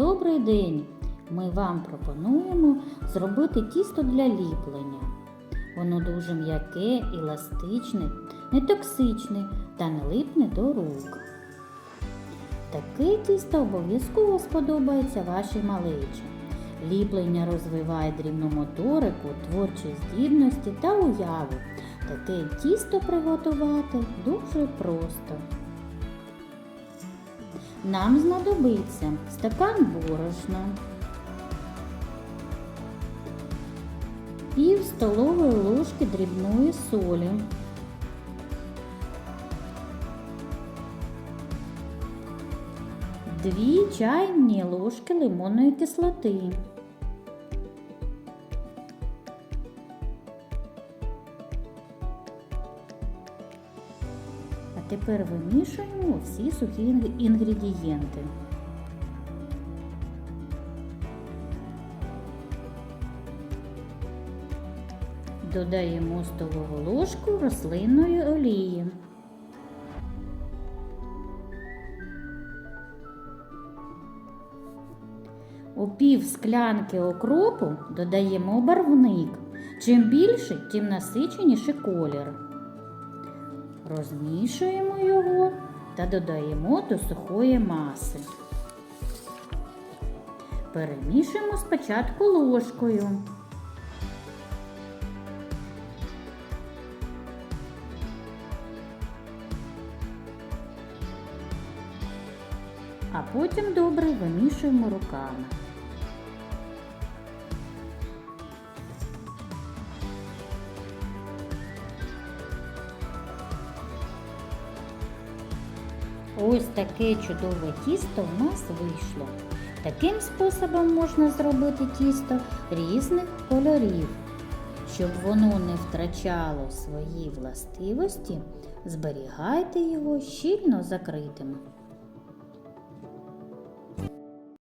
добрий день! Ми вам пропонуємо зробити тісто для ліплення. Воно дуже м'яке, еластичне, нетоксичне та не липне до рук. Таке тісто обов'язково сподобається вашій малечі. Ліплення розвиває дрібну моторику, творчі здібності та уяву. Таке тісто приготувати дуже просто. Нам знадобиться стакан борошна, пів столової ложки дрібної солі, дві чайні ложки лимонної кислоти. Тепер вимішуємо всі сухі інгредієнти. Додаємо столову ложку рослинної олії. У пів склянки окропу додаємо барвник. Чим більше, тим насиченіший колір. Розмішуємо його та додаємо до сухої маси. Перемішуємо спочатку ложкою. А потім добре вимішуємо руками. Ось таке чудове тісто в нас вийшло. Таким способом можна зробити тісто різних кольорів. Щоб воно не втрачало свої властивості, зберігайте його щільно закритим.